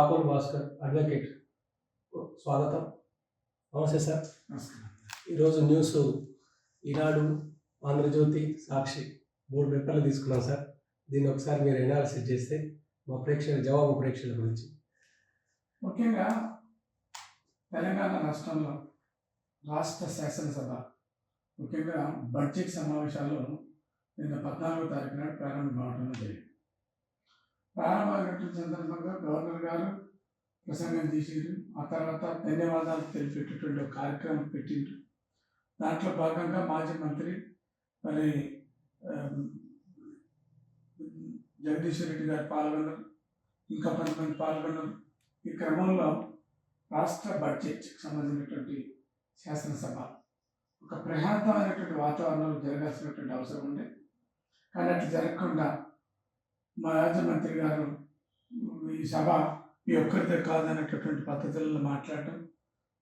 Rahul Bhaskar advocate. స్వాగతం. నమస్తే sir. ఈరోజు న్యూస్ ఈనాడు ఆంధ్రజ్యోతి సాక్షి మూడు పేపర్లు తీసుకున్నాం సార్. దీన్ని ఒకసారి మీరు ఎనాలిసిస్ చేస్తే మా ప్రేక్షకుల జవాబు ప్రేక్షకుల గురించి. ముఖ్యంగా తెలంగాణ రాష్ట్రంలో రాష్ట్ర శాసనసభ ముఖ్యంగా బడ్జెట్ సమావేశాలు నిన్న పద్నాలుగో తారీఖు నాడు ప్రారంభం అవడం జరిగింది. ప్రారంభమైనటువంటి సందర్భంగా గవర్నర్ గారు ప్రసంగం చేసిండ్రు. ఆ తర్వాత ధన్యవాదాలు తెలిపేటటువంటి ఒక కార్యక్రమం పెట్టిండ్రు. దాంట్లో భాగంగా మాజీ మంత్రి మరి జగదీశ్వర జగదీశ్వర్ రెడ్డి గారు పాల్గొన్నారు. ఇంకా కొంతమంది పాల్గొన్నారు. ఈ క్రమంలో రాష్ట్ర బడ్జెట్ సంబంధించినటువంటి శాసనసభ ఒక ప్రశాంతమైనటువంటి వాతావరణంలో జరగాల్సినటువంటి అవసరం ఉండే. కానీ అట్లా జరగకుండా మా రాజ్య మంత్రి గారు ఈ సభ మీ ఒక్కరిదే కాదనేటటువంటి పద్ధతులలో మాట్లాడటం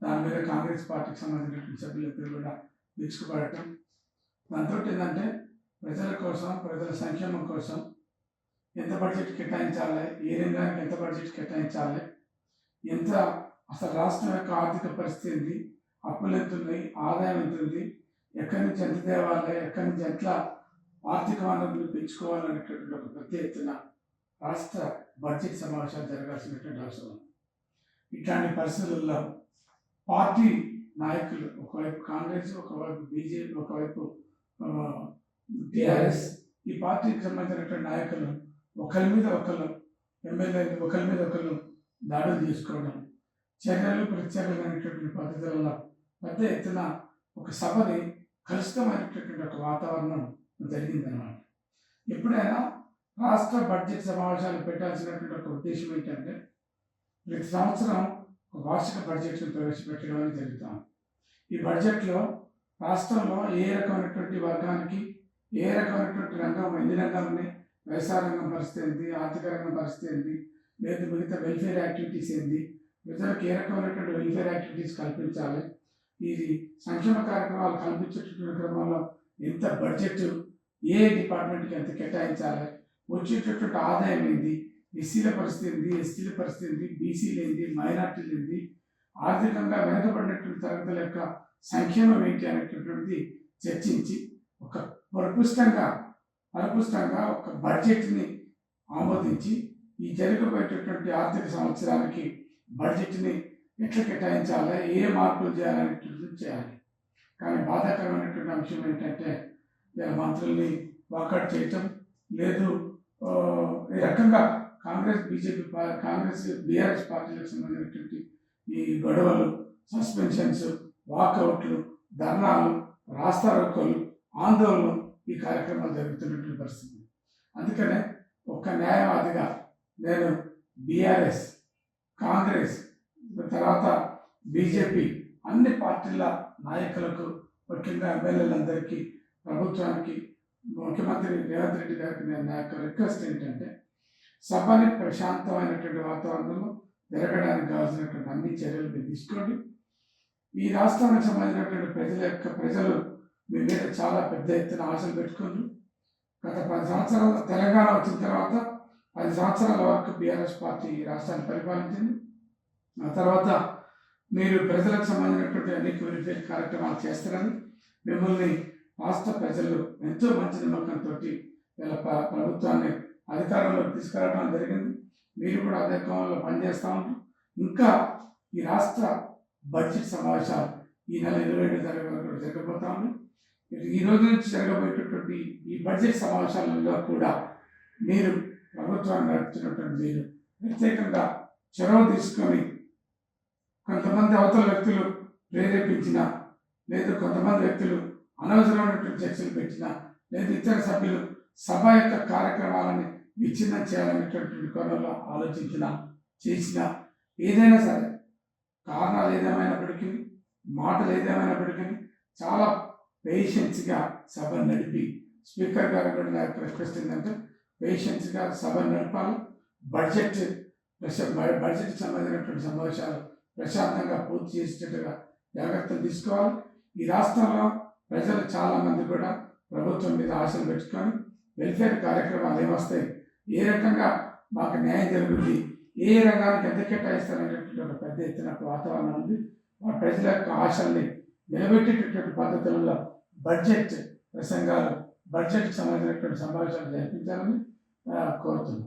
దాని మీద కాంగ్రెస్ పార్టీకి సంబంధించినటువంటి సభ్యులందరూ కూడా విరుచుకుపడటం దాంతో ఏంటంటే ప్రజల కోసం ప్రజల సంక్షేమం కోసం ఎంత బడ్జెట్ కేటాయించాలి ఏ రంగానికి ఎంత బడ్జెట్ కేటాయించాలి ఎంత అసలు రాష్ట్రం యొక్క ఆర్థిక పరిస్థితి ఏంది అప్పులు ఎంత ఉన్నాయి ఆదాయం ఎంత ఉంది ఎక్కడి నుంచి ఎంత తేవాలి ఎక్కడి నుంచి ఎట్లా ఆర్థిక వనరులు పెంచుకోవాలనేటటువంటి ఒక పెద్ద ఎత్తున రాష్ట్ర బడ్జెట్ సమావేశాలు జరగాల్సినటువంటి అవసరం ఇట్లాంటి పరిస్థితుల్లో పార్టీ నాయకులు ఒకవైపు కాంగ్రెస్ ఒకవైపు బీజేపీ ఒకవైపు టీఆర్ఎస్ ఈ పార్టీకి సంబంధించినటువంటి నాయకులు ఒకరి మీద ఒకరు ఎమ్మెల్యేలు ఒకరి మీద ఒకరు దాడులు చేసుకోవడం చర్యలు ప్రత్యేకలు అనేటటువంటి పద్ధతులలో పెద్ద ఎత్తున ఒక సభని కలుషితమైనటువంటి ఒక వాతావరణం జరిగిందనమాట ఎప్పుడైనా రాష్ట్ర బడ్జెట్ సమావేశాలు పెట్టాల్సినటువంటి ఒక ఉద్దేశం ఏంటంటే ప్రతి సంవత్సరం ఒక వార్షిక బడ్జెట్ను ప్రవేశపెట్టడం అని జరుగుతాం. ఈ బడ్జెట్లో రాష్ట్రంలో ఏ రకమైనటువంటి వర్గానికి ఏ రకమైనటువంటి రంగం ఎన్ని రంగాలు ఉన్నాయి వ్యవసాయ రంగం పరిస్థితి ఏంటి ఆర్థిక రంగం పరిస్థితి ఏంటి లేదు మిగతా వెల్ఫేర్ యాక్టివిటీస్ ఏంటి ప్రజలకు ఏ రకమైనటువంటి వెల్ఫేర్ యాక్టివిటీస్ కల్పించాలి ఇది సంక్షేమ కార్యక్రమాలు కల్పించేటటువంటి క్రమంలో ఎంత బడ్జెట్ ఏ డిపార్ట్మెంట్కి ఎంత కేటాయించాలి? వచ్చేటటువంటి ఆదాయం ఏంది? ఎస్సీల పరిస్థితి ఏంది? ఎస్టీల పరిస్థితి ఏంది? బీసీలు ఏంది? మైనార్టీలు ఏంది? ఆర్థికంగా వెనుకబడినటువంటి తరగతుల యొక్క సంక్షేమం ఏంటి అనేటటువంటిది చర్చించి ఒక పరిపుష్టంగా పరిపుష్టంగా ఒక బడ్జెట్ని ఆమోదించి ఈ జరగబోయేటటువంటి ఆర్థిక సంవత్సరానికి బడ్జెట్ని ఎట్లా కేటాయించాలి? ఏ మార్పులు చేయాలనేటువంటిది చేయాలి. కానీ బాధాకరమైనటువంటి అంశం ఏంటంటే మంత్రుల్ని వాకౌట్ చేయటం లేదు. ఈ రకంగా కాంగ్రెస్ బీజేపీ కాంగ్రెస్ బీఆర్ఎస్ పార్టీలకు సంబంధించినటువంటి ఈ గొడవలు సస్పెన్షన్స్ వాకౌట్లు ధర్నాలు రాస్తారోకోలు ఆందోళనలు ఈ కార్యక్రమాలు జరుగుతున్నటువంటి పరిస్థితి. అందుకనే ఒక న్యాయవాదిగా నేను బీఆర్ఎస్ కాంగ్రెస్ తర్వాత బీజేపీ అన్ని పార్టీల నాయకులకు ముఖ్యంగా ఎమ్మెల్యేలందరికీ ప్రభుత్వానికి ముఖ్యమంత్రి రేవంత్ రెడ్డి గారికి నేను నా యొక్క రిక్వెస్ట్ ఏంటంటే సభని ప్రశాంతమైనటువంటి వాతావరణంలో జరగడానికి కావాల్సినటువంటి అన్ని చర్యలు మీరు తీసుకోండి. ఈ రాష్ట్రానికి సంబంధించినటువంటి ప్రజల యొక్క ప్రజలు మీ మీద చాలా పెద్ద ఎత్తున ఆశలు పెట్టుకున్నారు గత పది సంవత్సరాల తెలంగాణ వచ్చిన తర్వాత పది సంవత్సరాల వరకు బీఆర్ఎస్ పార్టీ ఈ రాష్ట్రాన్ని పరిపాలించింది. ఆ తర్వాత మీరు ప్రజలకు సంబంధించినటువంటి అనేక వెరిఫై కార్యక్రమాలు చేస్తారని మిమ్మల్ని రాష్ట్ర ప్రజలు ఎంతో మంచి నమ్మకంతో తోటి ప్ర- ప్రభుత్వాన్ని అధికారంలోకి తీసుకురావడం జరిగింది. మీరు కూడా అదే క్రమంలో పనిచేస్తూ ఉంటారు ఇంకా ఈ రాష్ట్ర బడ్జెట్ సమావేశాలు ఈ నెల ఇరవై ఏడు తారీఖు వరకు కూడా జరగబోతా ఉంది ఈ రోజు నుంచి జరగబోయేటటువంటి ఈ బడ్జెట్ సమావేశాలలో కూడా మీరు ప్రభుత్వాన్ని నడుపుతున్నటువంటి మీరు ప్రత్యేకంగా చొరవ తీసుకొని కొంతమంది అవతల వ్యక్తులు ప్రేరేపించిన లేదు కొంతమంది వ్యక్తులు అనవసరమైనటువంటి చర్చలు పెట్టినా లేదా ఇతర సభ్యులు సభ యొక్క కార్యక్రమాలని విచ్ఛిన్నం చేయాలనేటటువంటి కోణంలో ఆలోచించిన చేసిన ఏదైనా సరే కారణాలు ఏదేమైనప్పటికీ మాటలు ఏదేమైనప్పటికీ చాలా పేషెన్స్గా సభ నడిపి స్పీకర్ గారు కూడా నా యొక్క రిక్వెస్ట్ ఏంటంటే పేషెన్స్గా సభ నడపాలి. బడ్జెట్ బ- బడ్జెట్ సంబంధించినటువంటి సమావేశాలు ప్రశాంతంగా పూర్తి చేసేటట్టుగా జాగ్రత్తలు తీసుకోవాలి. ఈ రాష్ట్రంలో ప్రజలు చాలా మంది కూడా ప్రభుత్వం మీద ఆశలు పెట్టుకొని వెల్ఫేర్ కార్యక్రమాలు ఏమొస్తాయి? ఏ రకంగా మాకు న్యాయం జరుగుతుంది ఏ రంగానికి ఎంత కేటాయిస్తారనేటువంటి ఒక పెద్ద ఎత్తున వాతావరణం ఉంది. మా ప్రజల యొక్క ఆశల్ని నిలబెట్టేటటువంటి పద్ధతులలో బడ్జెట్ ప్రసంగాలు బడ్జెట్కి సంబంధించినటువంటి సమావేశాలు జరిపించాలని కోరుతున్నాం.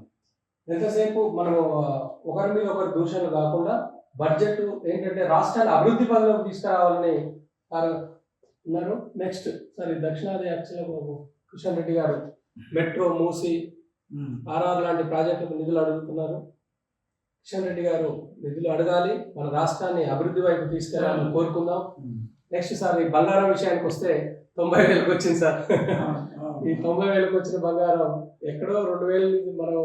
ఎంతసేపు మనం ఒకరి మీద ఒకరి దూషణలు కాకుండా బడ్జెట్ ఏంటంటే రాష్ట్రాన్ని అభివృద్ధి పనులకు తీసుకురావాలని ఉన్నారు. నెక్స్ట్ సరే దక్షిణాది యాక్చువల్గా కిషన్ రెడ్డి గారు మెట్రో మూసి ఆర్ఆర్ లాంటి ప్రాజెక్టులకు నిధులు అడుగుతున్నారు. కిషన్ రెడ్డి గారు నిధులు అడగాలి మన రాష్ట్రాన్ని అభివృద్ధి వైపు తీసుకెళ్ళాలని కోరుకుందాం. నెక్స్ట్ సార్ ఈ బంగారం విషయానికి వస్తే తొంభై వేలకు వచ్చింది సార్. ఈ తొంభై వేలకు వచ్చిన బంగారం ఎక్కడో రెండు వేలు మనం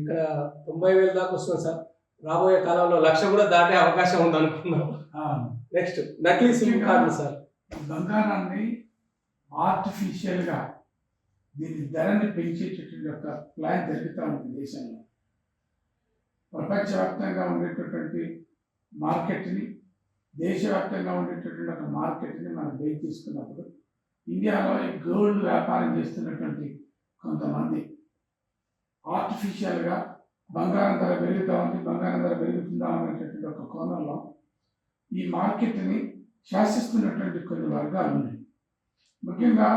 ఇక్కడ తొంభై వేలు దాకా వస్తుంది సార్. రాబోయే కాలంలో లక్ష కూడా దాటే అవకాశం ఉంది అనుకున్నాం నెక్స్ట్ నకిలీ సిమ్ కార్డు సార్. బంగారాన్ని ఆర్టిఫిషియల్గా దీని ధరని పెంచేటటువంటి ఒక ప్లాన్ జరుగుతూ ఉంది దేశంలో. ప్రపంచవ్యాప్తంగా ఉండేటటువంటి మార్కెట్ని దేశవ్యాప్తంగా ఉండేటటువంటి ఒక మార్కెట్ని మనం బేక్ తీసుకున్నప్పుడు ఇండియాలో ఈ గోల్డ్ వ్యాపారం చేస్తున్నటువంటి కొంతమంది ఆర్టిఫిషియల్గా బంగారం ధర పెరుగుతూ ఉంది బంగారం ధర పెరుగుతుందా అనేటటువంటి ఒక కోణంలో ఈ మార్కెట్ని శాసిస్తున్నటువంటి కొన్ని వర్గాలు ఉన్నాయి. ముఖ్యంగా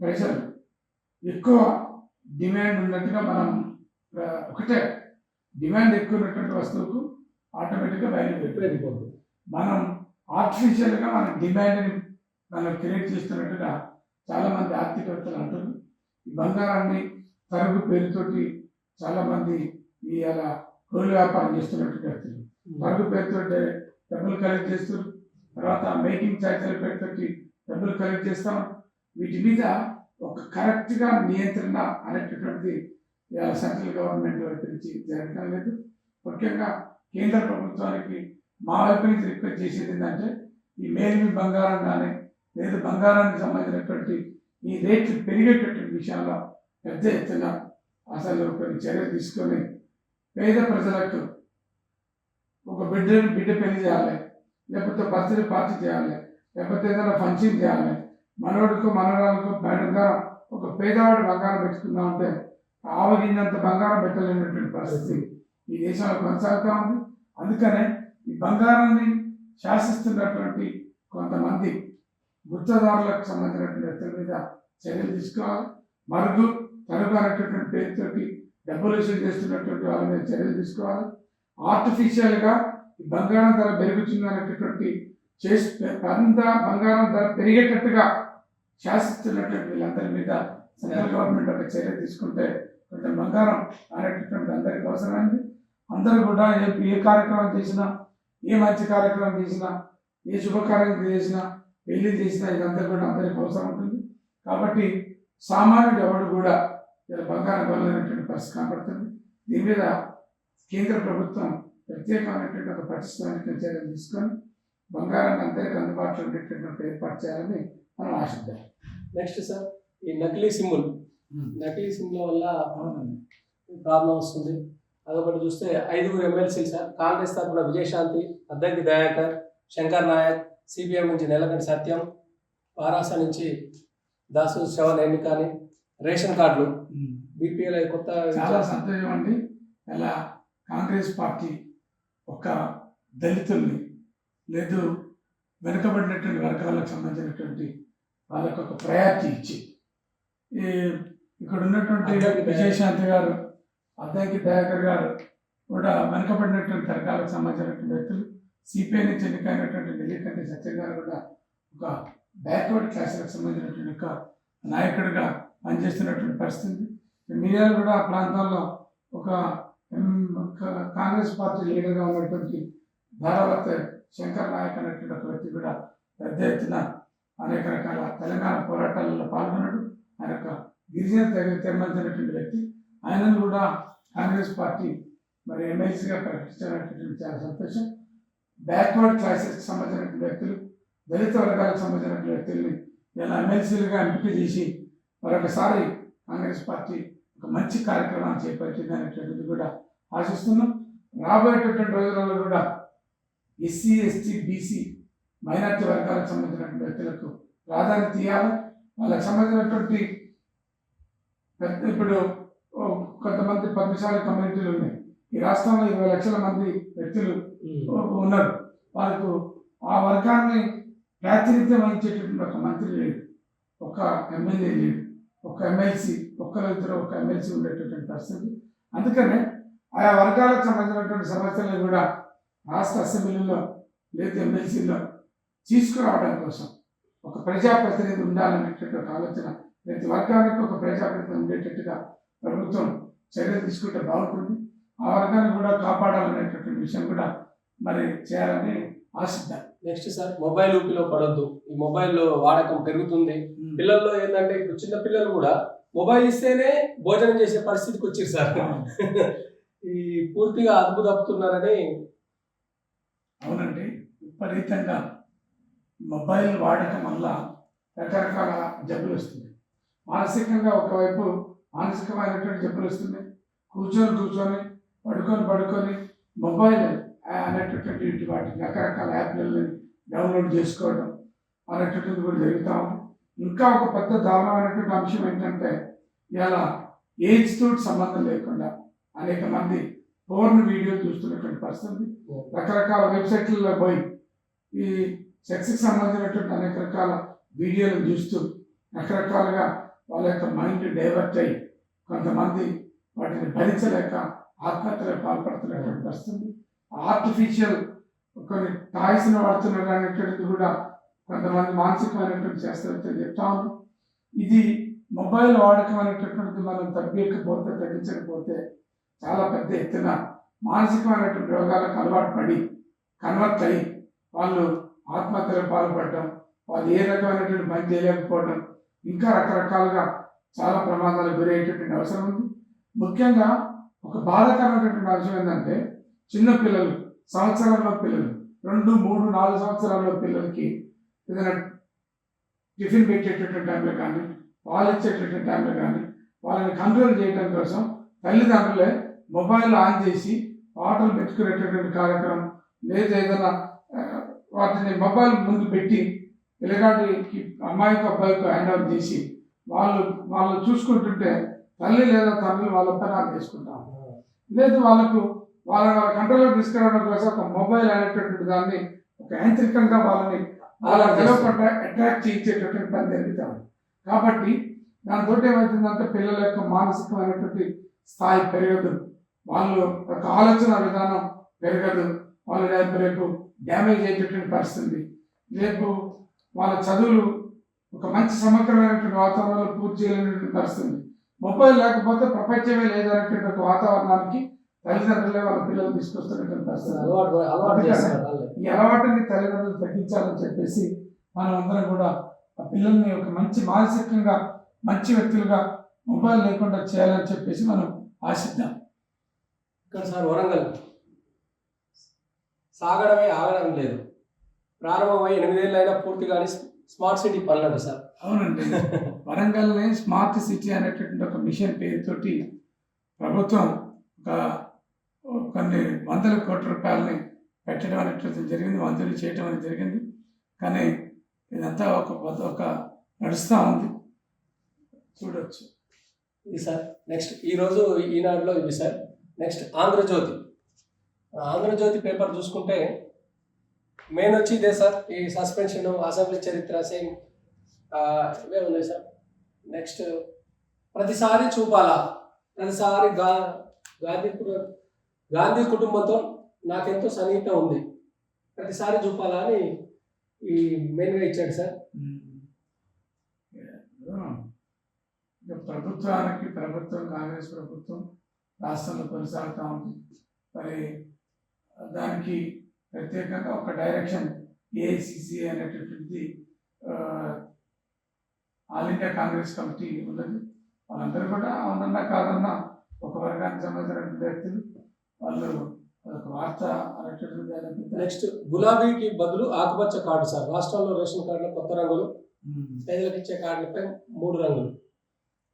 ప్రజలు ఎక్కువ డిమాండ్ ఉన్నట్టుగా మనం ఒకటే డిమాండ్ ఎక్కువ ఉన్నటువంటి వస్తువుకు ఆటోమేటిక్గా పెరుగుతుంది వెళ్ళిపోతుంది. మనం ఆర్టిఫిషియల్గా మన డిమాండ్ని మనం క్రియేట్ చేస్తున్నట్టుగా చాలామంది ఆర్థికవేత్తలు అంటారు. ఈ బంగారాన్ని తరుగు పేరుతోటి చాలామంది ఈ అలా గోల్డ్ వ్యాపారం చేస్తున్నట్టు వ్యక్తులు. తరుగు పేరుతోటి డబ్బులు కలెక్ట్ చేస్తారు తర్వాత మేకింగ్ ఛార్జీల పేరుతోటి డబ్బులు కలెక్ట్ చేస్తాం. వీటి మీద ఒక కరెక్ట్గా నియంత్రణ అనేటటువంటిది సెంట్రల్ గవర్నమెంట్ వైపు నుంచి జరగడం లేదు. ముఖ్యంగా కేంద్ర ప్రభుత్వానికి మా వైపు నుంచి రిక్వెస్ట్ చేసేది ఏంటంటే ఈ మేలిమి బంగారం కానీ లేదు బంగారానికి సంబంధించినటువంటి ఈ రేట్లు పెరిగేటటువంటి విషయాల్లో పెద్ద ఎత్తున అసలు కొన్ని చర్యలు తీసుకొని పేద ప్రజలకు ఒక బిడ్డ బిడ్డ పెళ్ళి చేయాలి. లేకపోతే బర్త్డే పార్టీ చేయాలి. లేకపోతే ఏదైనా ఫంక్షన్ చేయాలి. మనవడికో మనవరాలకు బయటగా ఒక పేదవాడు బంగారం పెట్టుకుందాం అంటే ఆవగిందంత బంగారం పెట్టలేనటువంటి పరిస్థితి ఈ దేశంలో కొనసాగుతూ ఉంది. అందుకనే ఈ బంగారాన్ని శాసిస్తున్నటువంటి కొంతమంది గుత్తదారులకు సంబంధించినటువంటి వ్యక్తుల మీద చర్యలు తీసుకోవాలి. మరుగు తరుగు అనేటటువంటి పేరుతోటి డబ్బులు చేస్తున్నటువంటి వాళ్ళ మీద చర్యలు తీసుకోవాలి. ఆర్టిఫిషియల్గా బంగారం ధర పెరుగుతుంది అనేటటువంటి చేసి మరింత బంగారం ధర పెరిగేటట్టుగా శాసిస్తున్నటువంటి వీళ్ళందరి మీద సెంట్రల్ గవర్నమెంట్ ఒక చర్య తీసుకుంటే కొంచెం బంగారం అనేటటువంటి అందరికీ అవసరమైంది. అందరూ కూడా ఏ ఏ కార్యక్రమం చేసినా ఏ మంచి కార్యక్రమం చేసినా ఏ శుభకార్యం చేసినా పెళ్ళి చేసినా ఇదంతా కూడా అందరికీ అవసరం ఉంటుంది. కాబట్టి సామాన్యుడు ఎవడు కూడా బంగారం కొనలేనటువంటి పరిస్థితి కనబడుతుంది దీని మీద కేంద్ర ప్రభుత్వం ప్రత్యేకమైనటువంటి ఒక పటిష్టమైనటువంటి చర్యలు తీసుకొని బంగారాన్ని అందరికీ అందుబాటులో ఉండేటటువంటి ఏర్పాటు చేయాలని మనం ఆశిద్దాం. నెక్స్ట్ సార్ ఈ నకిలీ సిమ్ములు. నకిలీ సిమ్ల వల్ల ప్రాబ్లం వస్తుంది. అదొకటి చూస్తే ఐదుగురు ఎమ్మెల్సీలు సార్ కాంగ్రెస్ తరఫున విజయశాంతి అద్దంకి దయాకర్ శంకర్ నాయక్ సిపిఎం నుంచి నెలకంటి సత్యం వారాస నుంచి దాసు శ్రవణ్ ఎన్నికని రేషన్ కార్డులు. బీపీఎల్ కొత్త చాలా సంతోషం అండి. ఇలా కాంగ్రెస్ పార్టీ ఒక దళితుల్ని లేదు వెనుకబడినటువంటి వర్గాలకు సంబంధించినటువంటి వాళ్ళకు ఒక ప్రయారిటీ ఇచ్చి ఈ ఇక్కడ ఉన్నటువంటి విజయశాంతి గారు అద్దంకి దయాకర్ గారు కూడా వెనుకబడినటువంటి వర్గాలకు సంబంధించినటువంటి వ్యక్తులు సిపిఐ నుంచి ఎన్నికైనటువంటి నెల్లికంటి సత్యం గారు కూడా ఒక బ్యాక్వర్డ్ క్లాసులకు సంబంధించినటువంటి ఒక నాయకుడిగా పనిచేస్తున్నటువంటి పరిస్థితి. మిర్యాలు కూడా ఆ ప్రాంతాల్లో ఒక కాంగ్రెస్ పార్టీ లీడర్గా ఉన్నటువంటి ధారావత్ శంకర్ నాయక్ అనేటువంటి ఒక వ్యక్తి కూడా పెద్ద ఎత్తున అనేక రకాల తెలంగాణ పోరాటాలలో పాల్గొన్నాడు. ఆయన ఒక గిరిజన తెగ వ్యక్తి. ఆయనను కూడా కాంగ్రెస్ పార్టీ మరి ఎమ్మెల్సీగా ప్రకటించినటువంటి చాలా సంతోషం. బ్యాక్వర్డ్ క్లాసెస్కి సంబంధించినటువంటి వ్యక్తులు దళిత వర్గాలకు సంబంధించినటువంటి వ్యక్తుల్ని ఇలా ఎమ్మెల్సీలుగా ఎంపిక చేసి మరొకసారి కాంగ్రెస్ పార్టీ ఒక మంచి కార్యక్రమాన్ని చేపట్టింది అనేటువంటిది కూడా ఆశిస్తున్నాం. రాబోయేటటువంటి రోజులలో కూడా ఎస్సీ ఎస్టీ బీసీ మైనార్టీ వర్గాలకు సంబంధించినటువంటి వ్యక్తులకు ప్రాధాన్యత ఇవ్వాలి. వాళ్ళకి సంబంధించినటువంటి పెద్ద ఇప్పుడు కొంతమంది పద్మశాలి కమ్యూనిటీలు ఉన్నాయి. ఈ రాష్ట్రంలో ఇరవై లక్షల మంది వ్యక్తులు. ఉన్నారు. వాళ్ళకు ఆ వర్గాన్ని ప్రాతినిధ్యం వహించేటటువంటి ఒక మంత్రి లేడు. ఒక ఎమ్మెల్యే లేడు. ఒక ఎమ్మెల్సీ ఒక్కరు ఇద్దరు ఒక ఎమ్మెల్సీ ఉండేటటువంటి పరిస్థితి. అందుకనే ఆయా వర్గాలకు సంబంధించినటువంటి సమస్యలను కూడా రాష్ట్ర అసెంబ్లీలో లేదు ఎమ్మెల్సీలో తీసుకురావడం కోసం ఒక ప్రజాప్రతినిధి ఉండాలనేటువంటి ఒక ఆలోచన ప్రతి వర్గానికి ఒక ప్రజాప్రతినిధి ఉండేటట్టుగా ప్రభుత్వం చర్యలు తీసుకుంటే బాగుంటుంది. ఆ వర్గాన్ని కూడా కాపాడాలనేటటువంటి విషయం కూడా మరి చేయాలని ఆశిద్దాం. నెక్స్ట్ సార్ మొబైల్ ఊపిలో పడొద్దు. ఈ మొబైల్ వాడకం పెరుగుతుంది. పిల్లల్లో ఏంటంటే ఇప్పుడు చిన్న పిల్లలు కూడా మొబైల్ ఇస్తేనే భోజనం చేసే పరిస్థితికి వచ్చారు సార్. ఈ పూర్తిగా అద్భుతపుతున్నారని అవునండి. విపరీతంగా మొబైల్ వాడకం వల్ల రకరకాల జబ్బులు వస్తున్నాయి. మానసికంగా ఒకవైపు మానసికమైనటువంటి జబ్బులు వస్తున్నాయి. కూర్చొని కూర్చొని పడుకొని పడుకొని మొబైల్ అనేటటువంటి వాటిని వాటి రకరకాల యాప్లని డౌన్లోడ్ చేసుకోవడం అనేటటువంటిది కూడా జరుగుతూ ఉంది. ఇంకా ఒక పెద్ద దారుణమైనటువంటి అంశం ఏంటంటే ఇలా ఏజ్ తోటి సంబంధం లేకుండా అనేక మంది పోర్న్ వీడియో చూస్తున్నటువంటి పరిస్థితి. రకరకాల వెబ్సైట్లలో పోయి ఈ సెక్స్కి సంబంధించినటువంటి అనేక రకాల వీడియోలు చూస్తూ రకరకాలుగా వాళ్ళ యొక్క మైండ్ డైవర్ట్ అయ్యి కొంతమంది వాటిని భరించలేక ఆత్మహత్యలకు పాల్పడుతున్నటువంటి పరిస్థితి. ఆర్టిఫిషియల్ కొన్ని టాయ్స్ని వాడుతున్నారు అనేటువంటిది కూడా కొంతమంది మానసికమైనటువంటి శాస్త్రవేత్తలు చెప్తా ఉన్నారు. ఇది మొబైల్ వాడకం అనేటటువంటిది మనం తగ్గకపోతే తగ్గించకపోతే చాలా పెద్ద ఎత్తున మానసికమైనటువంటి రోగాలకు అలవాటు పడి కన్వర్ట్ అయ్యి వాళ్ళు ఆత్మహత్యలకు పాల్పడటం వాళ్ళు ఏ రకమైనటువంటి పని చేయలేకపోవడం ఇంకా రకరకాలుగా చాలా ప్రమాదాలకు గురయ్యేటటువంటి అవసరం ఉంది. ముఖ్యంగా ఒక బాధాకరమైనటువంటి అంశం ఏంటంటే చిన్న పిల్లలు సంవత్సరంలో పిల్లలు రెండు మూడు నాలుగు సంవత్సరాల్లో పిల్లలకి ఏదైనా టిఫిన్ పెట్టేటటువంటి టైంలో కానీ వాళ్ళు ఇచ్చేటటువంటి టైంలో కానీ వాళ్ళని కంట్రోల్ చేయడం కోసం తల్లిదండ్రులే మొబైల్ ఆన్ చేసి పాటలు పెట్టుకునేటటువంటి కార్యక్రమం లేదా ఏదైనా వాటిని మొబైల్ ముందు పెట్టి పిల్లగాడికి అమ్మాయికి అబ్బాయికి హ్యాండ్ ఓవర్ చేసి వాళ్ళు వాళ్ళు చూసుకుంటుంటే తల్లి లేదా తండ్రి వాళ్ళ పని వాళ్ళు చేసుకుంటాం. లేదు వాళ్ళకు వాళ్ళ వాళ్ళ కంట్రోల్లో తీసుకురావడం కోసం ఒక మొబైల్ అనేటటువంటి దాన్ని ఒక యాంత్రికంగా వాళ్ళని వాళ్ళ తెలవకుండా అట్రాక్ట్ చేయించేటటువంటి పని జరుగుతాం. కాబట్టి దాంతో ఏమవుతుందంటే పిల్లల యొక్క మానసికమైనటువంటి స్థాయి పెరగదు. వాళ్ళు ఒక ఆలోచన విధానం పెరగదు. వాళ్ళు రేపు రేపు డ్యామేజ్ అయ్యేటటువంటి పరిస్థితి. రేపు వాళ్ళ చదువులు ఒక మంచి సమగ్రమైనటువంటి వాతావరణంలో పూర్తి చేయలేనటువంటి పరిస్థితి. మొబైల్ లేకపోతే ప్రపంచమే లేదనేటువంటి ఒక వాతావరణానికి తల్లిదండ్రులే వాళ్ళ పిల్లలు తీసుకొస్తున్నటువంటి పరిస్థితి. ఈ అలవాటుని తల్లిదండ్రులు తగ్గించాలని చెప్పేసి మనం అందరం కూడా ఆ పిల్లల్ని ఒక మంచి మానసికంగా మంచి వ్యక్తులుగా మొబైల్ లేకుండా చేయాలని చెప్పేసి మనం ఆశిద్దాం. ఇక్కడ సార్ వరంగల్. సాగడమే ఆగడం లేదు. ప్రారంభమై ఎనిమిదేళ్ళు అయినా పూర్తి కానీ స్మార్ట్ సిటీ పనులంట సార్. అవునండి. వరంగల్ని స్మార్ట్ సిటీ అనేటటువంటి ఒక మిషన్ పేరుతోటి ప్రభుత్వం ఒక కొన్ని వందల కోట్ల రూపాయలని పెట్టడం అనేటువంటిది జరిగింది. మంజూరు చేయడం అనేది జరిగింది. కానీ ఇదంతా ఒక ఒక నడుస్తూ ఉంది. చూడొచ్చు. ఇది సార్ నెక్స్ట్ ఈరోజు ఈనాడులో ఇవి sir. Next Andhra Jyothi. Andhra Jyothi paper చూసుకుంటే మెయిన్ వచ్చి ఇదే సార్. ఈ సస్పెన్షన్ అసెంబ్లీ చరిత్ర సేమ్. ఇవే ఉన్నాయి సార్. నెక్స్ట్ ప్రతిసారి చూపాలా. ప్రతిసారి గా గాంధీ గాంధీ కుటుంబంతో నాకెంతో సన్నిహిత ఉంది. ప్రతిసారి చూపాలా అని ఈ మెయిన్గా ఇచ్చాడు సార్. ఇక ప్రభుత్వానికి ప్రభుత్వం కాంగ్రెస్ ప్రభుత్వం రాష్ట్రంలో కొనసాగుతూ ఉంది. మరి దానికి ప్రత్యేకంగా ఒక డైరెక్షన్ ఏఐసిసి అనేటటువంటిది ఆల్ ఇండియా కాంగ్రెస్ కమిటీ ఉన్నది. వాళ్ళందరూ కూడా అవునన్నా కాదన్నా ఒక వర్గానికి సంబంధించినటువంటి వ్యక్తులు. వాళ్ళు ఒక వార్త అనేటటువంటి నెక్స్ట్ గులాబీకి బదులు ఆకుపచ్చ కార్డు సార్. రాష్ట్రంలో రేషన్ కార్డులో కొత్త రంగులు. పేదలకు ఇచ్చే కార్డులపై మూడు రంగులు.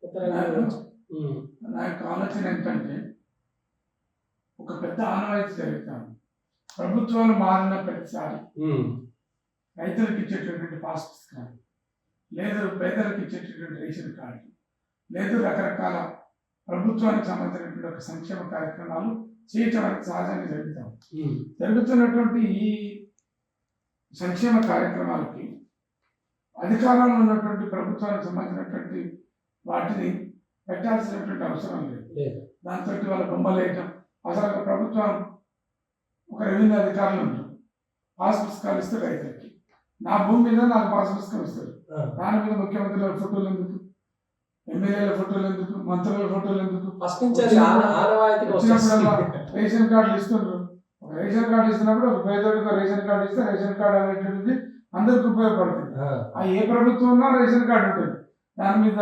కొత్త రంగులు. నా యొక్క ఆలోచన ఏంటంటే ఒక పెద్ద ఆనవాయితీ జరుగుతాను ప్రభుత్వాలు మారిన ప్రతిసారి. రైతులకు ఇచ్చేటటువంటి పాస్ పుస్తకాలు లేదు పేదలకు ఇచ్చేటటువంటి రేషన్ కార్డు లేదు రకరకాల ప్రభుత్వానికి సంబంధించినటువంటి ఒక సంక్షేమ కార్యక్రమాలు చేయటం అనేది సహజంగా జరుగుతాం. జరుగుతున్నటువంటి ఈ సంక్షేమ కార్యక్రమాలకి అధికారంలో ఉన్నటువంటి ప్రభుత్వానికి సంబంధించినటువంటి వాటిని పెట్టాల్సినటువంటి అవసరం లేదు. దాంతో వాళ్ళ బొమ్మలు వేయటం అసలు ప్రభుత్వం ఒక రెవెన్యూ అధికారులు ఉంటారు. పాస్ పుస్తకాలు ఇస్తారు రైతులకి. నా భూమి మీద నాకు పాస్ పుస్తకం ఇస్తారు. దాని మీద ముఖ్యమంత్రుల ఫోటోలు ఎందుకు? ఎమ్మెల్యేల ఫోటోలు ఎందుకు? మంత్రుల ఫోటోలు ఎందుకు. రేషన్ కార్డులు ఇస్తుండ్రు. ఒక రేషన్ కార్డు ఇస్తున్నప్పుడు ఒక పేదోడికి రేషన్ కార్డు ఇస్తే రేషన్ కార్డు అనేటువంటిది అందరికి ఉపయోగపడుతుంది. ఆ, ఆ ఏ ప్రభుత్వం ఉన్నా రేషన్ కార్డు ఉంటుంది? దాని మీద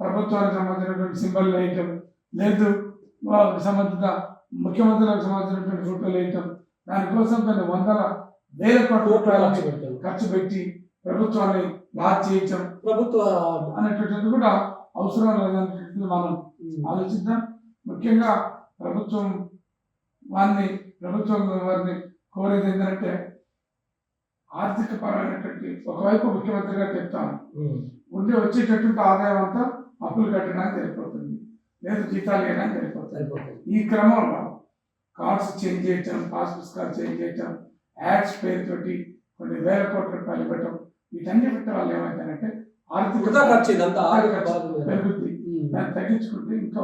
ప్రభుత్వానికి సంబంధించినటువంటి సింబల్ వేయటం లేదు వాళ్ళకి సంబంధిత ముఖ్యమంత్రులకు సంబంధించినటువంటి ఫోటోలు వేయటం దానికోసం కొన్ని వందల వేల కోట్ల కోట్లు ఖర్చు పెట్టి ప్రభుత్వాన్ని లాక్ చేయటం ప్రభుత్వ అనేటువంటిది కూడా అవసరం లేదనేటువంటిది మనం ఆలోచిద్దాం. ముఖ్యంగా ప్రభుత్వం వారిని ప్రభుత్వం వారిని కోరేది ఏంటంటే ఆర్థిక పరమైనటువంటి ఒకవైపు ముఖ్యమంత్రిగా చెప్తాను. ఉండి వచ్చేటటువంటి ఆదాయం అంతా అప్పులు కట్టడానికి సరిపోతుంది. లేదు జీతాలు ఇవ్వడానికి సరిపోతుంది. ఈ క్రమంలో కార్డ్స్ చేంజ్ చేయటం పాస్ పుస్తకాలు చేంజ్ చేయటం యాడ్స్ పేరుతోటి కొన్ని వేల కోట్ల రూపాయలు ఇవ్వటం వీటన్నిటి వల్ల ఏమైందంటే ఆర్థిక. పెరుగుద్ది. దాన్ని తగ్గించుకుంటే ఇంకా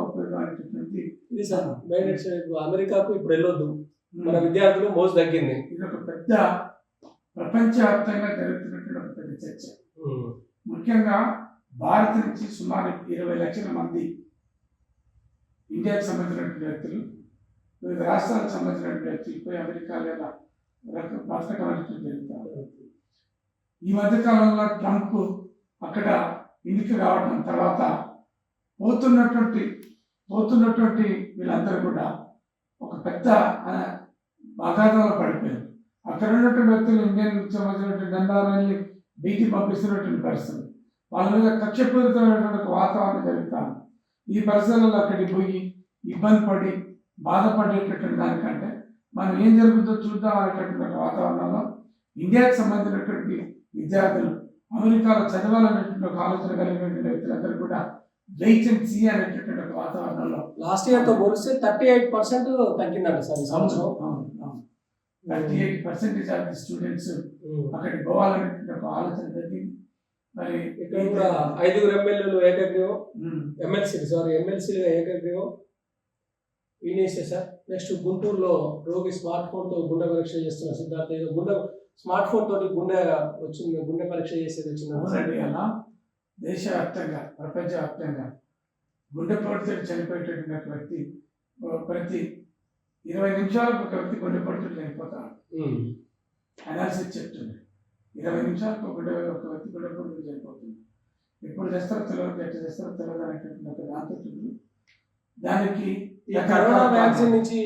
యునైటెడ్ స్టేట్స్ అమెరికాకు ఇప్పుడు వెళ్ళొద్దు. మన విద్యార్థులు మోజు తగ్గింది. ఇది ఒక పెద్ద ప్రపంచవ్యాప్తంగా జరుగుతున్నటువంటి ఒక పెద్ద చర్చ. ముఖ్యంగా భారత్ నుంచి సుమారు ఇరవై లక్షల మంది ఇండియాకి సంబంధించినటువంటి వ్యక్తులు వివిధ రాష్ట్రాలకు సంబంధించినటువంటి వ్యక్తులు పోయి అమెరికా లేదా రక- జరుగుతారు ఈ మధ్య కాలంలో ట్రంప్ అక్కడ ఇంటికి రావడం తర్వాత పోతున్నటువంటి పోతున్నటువంటి వీళ్ళందరూ కూడా ఒక పెద్ద ఆ, పడిపోయారు. అక్కడ ఉన్నటువంటి వ్యక్తులు ఇండియన్ సంబంధించినటువంటి దండాలని బీటీ పంపిస్తున్నటువంటి పరిస్థితి. వాళ్ళ మీద కక్షపూరితమైనటువంటి వాతావరణం జరుగుతాను. ఈ పరిస్థితుల్లో అక్కడికి పోయి ఇబ్బంది పడి బాధపడేటటువంటి దానికంటే మనం ఏం జరుగుతుందో చూద్దాం అనేటటువంటి వాతావరణంలో ఇండియాకి సంబంధించినటువంటి విద్యార్థులు అమెరికాలో చదవాలనేటువంటి ఒక ఆలోచన కలిగినటువంటి వ్యక్తులందరూ కూడా వెయిట్ అండ్ సీ అనేటటువంటి ఒక వాతావరణంలో లాస్ట్ ఇయర్తో పోలిస్తే థర్టీ ఎయిట్ పర్సెంట్ తగ్గిందంట సార్ సంవత్సరం. Thirty eight percentage of the students. అక్కడికి పోవాలనేటువంటి ఒక ఆలోచన జరిగింది మరి ఇక్కడ కూడా ఐదుగురు ఎమ్మెల్యేలు ఏకగ్రీవం. ఉమ్, ఎమ్మెల్సీ సారీ ఎమ్మెల్సీలు ఏకగ్రీవం. ఈనేసే సార్ నెక్స్ట్ గుంటూరులో రోగి స్మార్ట్ ఫోన్తో గుండె పరీక్ష చేస్తున్న సిద్ధార్థ ఏదో గుండె స్మార్ట్ ఫోన్ తోటి గుండె వచ్చింది గుండె పరీక్ష చేసేది వచ్చింది? అలా దేశవ్యాప్తంగా ప్రపంచవ్యాప్తంగా గుండెపోటుతో చనిపోయేటటువంటి వ్యక్తి ప్రతి ఇరవై నిమిషాలకు ఒక వ్యక్తి గుండెపోటుతో చనిపోతాడు. అనాలిసిస్ చెప్తుంది. ఇరవై నిమిషాలకు ఒక గుండె ఒక వ్యక్తి గుండెపోటుతో చనిపోతుంది. ఎప్పుడు చేస్తారో తెలియదు ఎట్లా చేస్తారో తెలియదు అనేటటువంటి ఒక దాంతో ఉంది. దానికి కరోనా వ్యాక్సిన్ నుంచి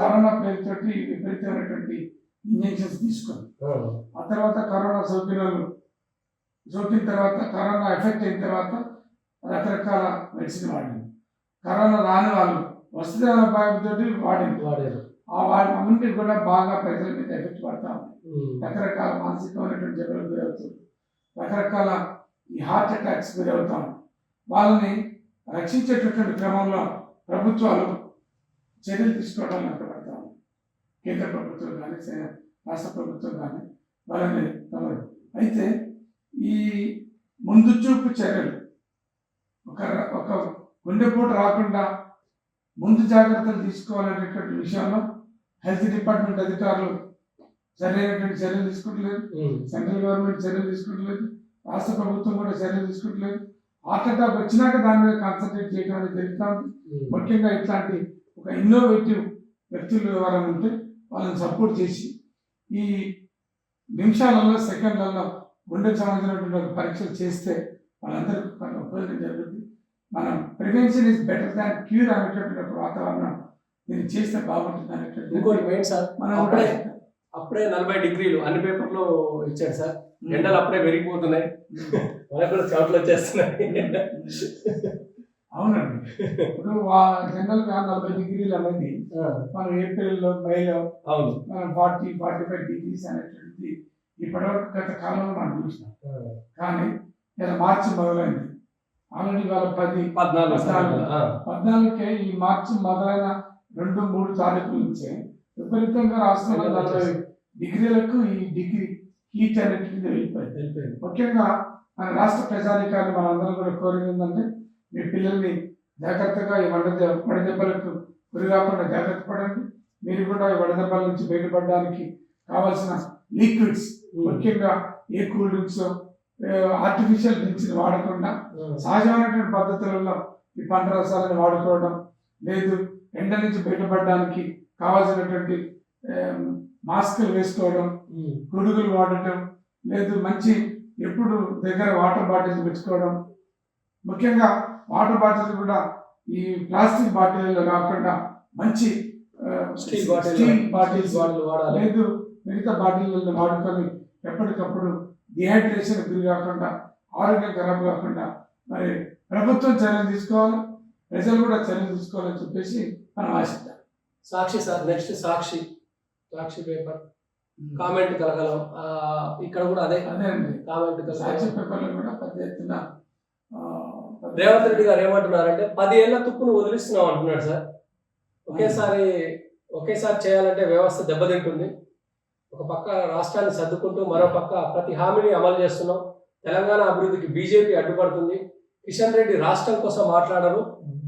కరోనా పేరుతోటి విపరీతమైనటువంటి ఇంజెక్షన్స్ తీసుకొని ఆ. తర్వాత కరోనా సోకిన సోకిన తర్వాత కరోనా ఎఫెక్ట్ అయిన తర్వాత రకరకాల మెడిసిన్ వాడింది కరోనా రాని వాళ్ళు వస్తుంది అనే భయంతో వాడింది వాడారు. ఆ వాడి అన్నింటి కూడా బాగా ప్రజల మీద ఎఫెక్ట్ పడతా ఉంది. రకరకాల మానసికమైనటువంటి జబ్బులకు గురవుతుంది రకరకాల ఈ హార్ట్ అటాక్స్ గురవుతాం వాళ్ళని రక్షించేటటువంటి క్రమంలో ప్రభుత్వాలు చర్యలు తీసుకోవడానికి వెంటబడతాము కేంద్ర ప్రభుత్వం కానీ రాష్ట్ర ప్రభుత్వం కానీ వాళ్ళని తమరు. అయితే ఈ ముందు చూపు చర్యలు ఒక ఒక గుండెపోటు రాకుండా ముందు జాగ్రత్తలు తీసుకోవాలనేటువంటి విషయంలో హెల్త్ డిపార్ట్మెంట్ అధికారులు సరైనటువంటి చర్యలు తీసుకుంటలేదు. సెంట్రల్ గవర్నమెంట్ చర్యలు తీసుకుంటలేదు. రాష్ట్ర ప్రభుత్వం కూడా చర్యలు తీసుకుంటలేదు. హార్ట్ అటాక్ వచ్చినాక దాని మీద కాన్సన్ట్రేట్ చేయడం అనేది జరుగుతూ. ముఖ్యంగా ఇట్లాంటి ఒక ఇన్నోవేటివ్ వ్యక్తులు ఎవరైనా ఉంటే వాళ్ళని సపోర్ట్ చేసి ఈ నిమిషాలలో సెకండ్లలో గుండెకు సంబంధించినటువంటి ఒక పరీక్షలు చేస్తే వాళ్ళందరికీ ఉపయోగం జరుగుతుంది మనం prevention is better than cure అనేటటువంటి ఒక వాతావరణం దీన్ని చేస్తే బాగుంటుంది అనేటువంటి ఇంకోటి మెయిన్ సార్. మనం అప్పుడే అప్పుడే నలభై డిగ్రీలు అన్ని పేపర్లో ఇచ్చాడు సార్. ఎండలు అప్పుడే పెరిగిపోతున్నాయి. మనకు కూడా చెమటలు వచ్చేస్తున్నాయి. అవునండి. ఇప్పుడు జనరల్గా నలభై డిగ్రీలు అనేది మనం ఏప్రిల్లో మేలో అవును. మనం ఫార్టీ ఫార్టీ ఫైవ్ డిగ్రీస్ అనేటువంటిది ఇప్పటివరకు గత కాలంలో మనం చూసినాం. కానీ ఇలా మార్చి మొదలైంది. ఆల్రెడీ వాళ్ళ పది పద్నాలుగు పద్నాలుగుకే ఈ మార్చి మొదలైన రెండు మూడు తారీఖుల నుంచే విపరీతంగా రాష్ట్రంలో నలభై డిగ్రీలకు ఈ డిగ్రీ హీట్ అనేది వెళ్ళిపోయింది. ముఖ్యంగా మన రాష్ట్ర ప్రజాధికారులు మనందరం కూడా కోరేది ఏంటంటే మీ పిల్లల్ని జాగ్రత్తగా ఈ వడ వడదెబ్బలకు గురి కాకుండా జాగ్రత్త పడండి. మీరు కూడా ఈ వడదెబ్బల నుంచి బయటపడడానికి కావాల్సిన లిక్విడ్స్ ముఖ్యంగా ఏ కూల్ డ్రింక్స్ ఆర్టిఫిషియల్ డ్రింక్స్ వాడకుండా ఉమ్, సహజమైనటువంటి పద్ధతులలో ఈ పంట రసాలను వాడుకోవడం లేదు. ఎండ నుంచి బయటపడడానికి కావాల్సినటువంటి మాస్కులు వేసుకోవడం గొడుగులు వాడటం లేదు మంచి ఎప్పుడు దగ్గర వాటర్ బాటిల్స్ పెట్టుకోవడం. ముఖ్యంగా వాటర్ బాటిల్స్ కూడా ఈ ప్లాస్టిక్ బాటిల్లో కాకుండా మంచి స్టీల్ బాటిల్ స్టీల్ బాటిల్స్ లేదు మిగతా బాటిళ్ళని వాడుకొని ఎప్పటికప్పుడు డిహైడ్రేషన్ గురి కాకుండా ఆరోగ్యం ఖరాబ్ కాకుండా మరి ప్రభుత్వం చర్యలు తీసుకోవాలి. ప్రజలు కూడా చర్యలు తీసుకోవాలని చెప్పేసి మనం ఆశిద్దాం. Sakshi sir next Sakshi Sakshi paper comment కలగలం. ఇక్కడ కూడా అదే అదే అండి. కామెంట్ సాక్షి పేపర్లో కూడా పెద్ద ఎత్తున రేవంత్ రెడ్డి గారు ఏమంటున్నారంటే పది ఏళ్ళ తుప్పును వదిలిస్తున్నాం అంటున్నాడు సార్. ఒకేసారి ఒకేసారి చేయాలంటే వ్యవస్థ దెబ్బతింటుంది. ఒక పక్క రాష్ట్రాన్ని సర్దుకుంటూ మరో పక్క ప్రతి హామీని అమలు చేస్తున్నాం. తెలంగాణ అభివృద్ధికి బీజేపీ అడ్డుపడుతుంది. కిషన్ రెడ్డి రాష్ట్రం కోసం మాట్లాడరు.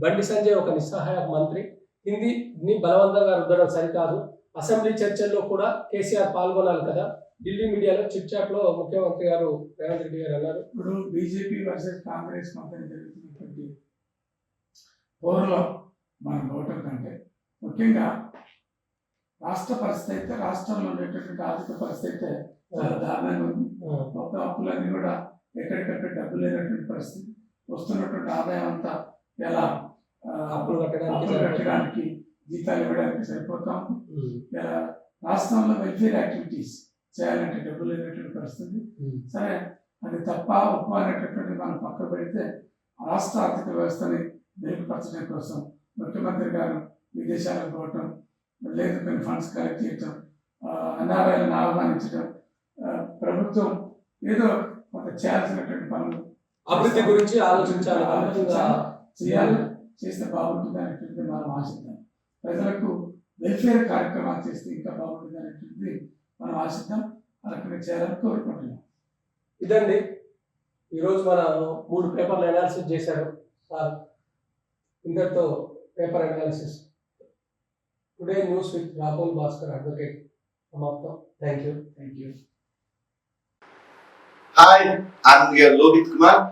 బండి సంజయ్ ఒక నిస్సహాయ మంత్రి. హిందీని బలవంతంగా రుద్దడం సరికాదు. అసెంబ్లీ చర్చల్లో కూడా కేసీఆర్ పాల్గొనాలి కదా. ఢిల్లీ మీడియాలో చిట్ చాట్లో ముఖ్యమంత్రి గారు రేవంత్ రెడ్డి గారు అన్నారు. ఇప్పుడు బీజేపీ వర్సెస్ కాంగ్రెస్ మధ్య జరుగుతున్నటువంటి పోరులో మనం పోవటం కంటే ముఖ్యంగా రాష్ట్ర పరిస్థితి అయితే రాష్ట్రంలో ఉండేటటువంటి ఆర్థిక పరిస్థితి అయితే చాలా దారుణంగా ఉంది. మొత్తం అప్పులన్నీ కూడా ఎక్కడికక్కడ డబ్బు లేనటువంటి పరిస్థితి. వస్తున్నటువంటి ఆదాయం అంతా ఎలా అప్పులు కట్టడానికి కట్టడానికి. జీతాలు ఇవ్వడానికి సరిపోతాం. ఇలా రాష్ట్రంలో వెల్ఫేర్ యాక్టివిటీస్ చేయాలంటే డబ్బు లేనటువంటి పరిస్థితి. సరే అది తప్ప ఉప్పు అనేటటువంటి మనం పక్క పెడితే రాష్ట్ర ఆర్థిక వ్యవస్థని మెరుగుపరచడం కోసం ముఖ్యమంత్రి గారు విదేశాలకు పోవటం లేదు కొన్ని ఫండ్స్ కలెక్ట్ చేయటం ఎన్ఆర్ఐలను ఆహ్వానించడం ప్రభుత్వం ఏదో కొంత చేయాల్సినటువంటి పనులు అభివృద్ధి గురించి ఆలోచించాలి. చేయాలి. చేస్తే బాగుంటుంది అనేటువంటిది మనం ఆశిద్దాం ప్రజలకు వెల్ఫేర్ కార్యక్రమాలు చేస్తే ఇంకా బాగుంటుంది అనేటువంటిది మనం ఆశిద్దాం. అలాగే చేయాలని కోరుకుంటున్నాం. ఇదండి. ఈరోజు మన మూడు పేపర్లు అనాలిసిస్ చేశారు. Sir ఇందరితో paper analysis today news with Rahul Bhaskar advocate సమాప్తం. Thank you thank you Hi, I'm Lohit Kumar.